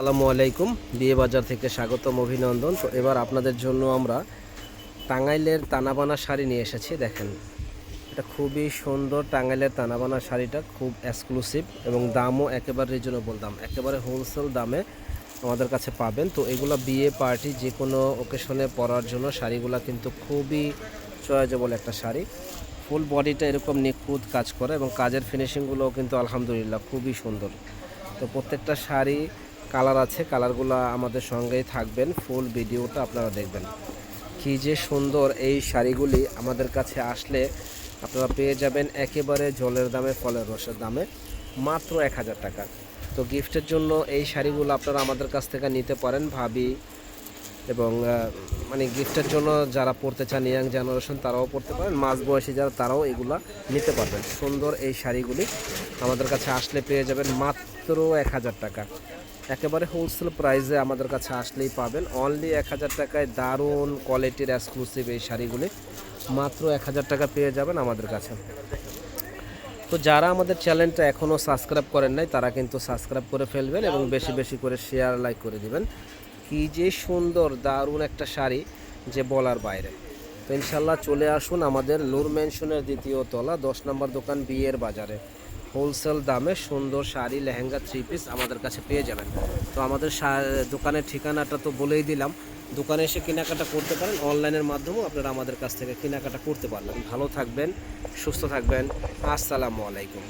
আসসালামু আলাইকুম। বিয়ে বাজার থেকে স্বাগতম, অভিনন্দন। তো এবার আপনাদের জন্য আমরা টাঙ্গাইলের তানাবানা শাড়ি নিয়ে এসেছি, দেখেন। এটা খুবই সুন্দর টাঙ্গাইলের তানাবানা শাড়িটা, খুব এক্সক্লুসিভ এবং দামও একেবারে রিজনেবল দাম। একেবারে হোলসেল দামে আমাদের কাছে পাবেন। তো এগুলো বিয়ে পার্টি যে কোনো ওকেশনে পরার জন্য শাড়িগুলো কিন্তু খুবই চয়েজেবল একটা শাড়ি। ফুল বডিটা এরকম নিখুঁত কাজ করে এবং কাজের ফিনিশিংগুলোও কিন্তু আলহামদুলিল্লাহ খুবই সুন্দর। তো প্রত্যেকটা শাড়ি কালার আছে, কালারগুলো আমাদের সঙ্গেই থাকবেন। ফুল ভিডিওটা আপনারা দেখবেন। কি যে সুন্দর এই শাড়িগুলি আমাদের কাছে আসলে আপনারা পেয়ে যাবেন একেবারে জলের দামে, ফলের রসের দামে মাত্র এক হাজার টাকা। তো গিফটের জন্য এই শাড়িগুলো আপনারা আমাদের কাছ থেকে নিতে পারেন ভাবি। এবং মানে গিফটের জন্য যারা পড়তে চান, ইয়াং জেনারেশন তারাও পড়তে পারেন, মাঝ বয়সী যারা তারাও এগুলা নিতে পারবেন। সুন্দর এই শাড়িগুলি আমাদের কাছে আসলে পেয়ে যাবেন মাত্র এক হাজার টাকা। একেবারে হোলসেল প্রাইসে আমাদের কাছে আসলেই পাবেন। অনলি এক হাজার টাকায় দারুণ কোয়ালিটির এক্সক্লুসিভ এই শাড়িগুলি। মাত্র এক হাজার টাকা পেয়ে যাবেন আমাদের কাছে। তো যারা আমাদের চ্যানেলটা এখনও সাবস্ক্রাইব করেন নাই, তারা কিন্তু সাবস্ক্রাইব করে ফেলবেন এবং বেশি বেশি করে শেয়ার লাইক করে দিবেন। কি যে সুন্দর, দারুণ একটা শাড়ি যে বলার বাইরে। তো ইনশাল্লাহ চলে আসুন আমাদের নূর মেনশনের দ্বিতীয় তলা, দশ নম্বর দোকান বিয়ের বাজারে। হোলসেল দামে সুন্দর শাড়ি, লেহেঙ্গা থ্রি পিস আমাদের কাছে পেয়ে যাবেন। তো আমাদের দোকানের ঠিকানাটা তো বলেই দিলাম। দোকানে এসে কেনাকাটা করতে পারেন। অনলাইনের মাধ্যমেও আপনারা আমাদের কাছ থেকে কেনাকাটা করতে পারবেন ভালো থাকবেন, সুস্থ থাকবেন। আসসালামু আলাইকুম।